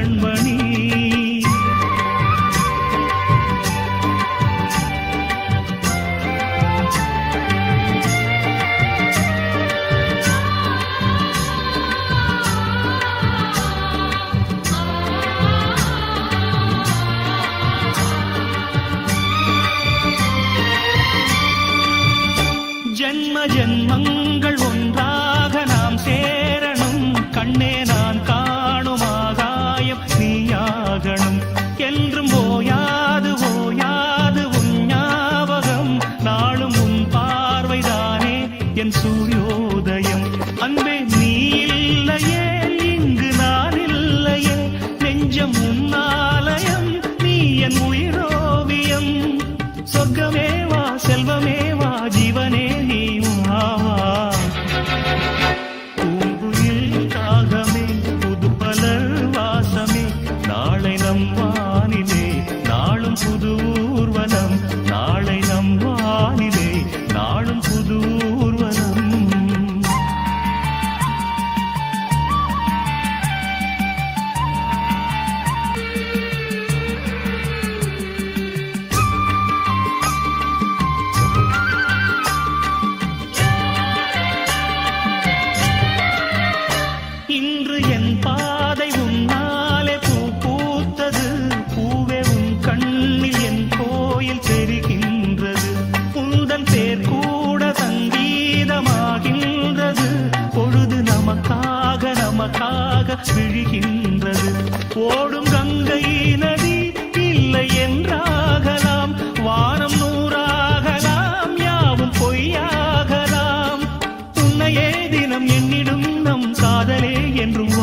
கண்மணி ஞாபகம். என்றும் ஓயாது ஓயாது உன் ஞாபகம். நாளும் உன் பார்வைதானே என் சூரியோதயம். அன்பே நீ இல்லையே இங்கு நான் இல்லையே. நெஞ்சம் உன்னாலயம் நீ என் உயிரோவியம். சொர்க்கமேவா செல்வமே விழுகின்றது ஓடும் கங்கை நதி இல்லை என்றாகலாம் வானம் நூறாகலாம் யாவும் பொய்யாகலாம். உன்னையே தினம் என்னிடும் நம் காதலே என்றும்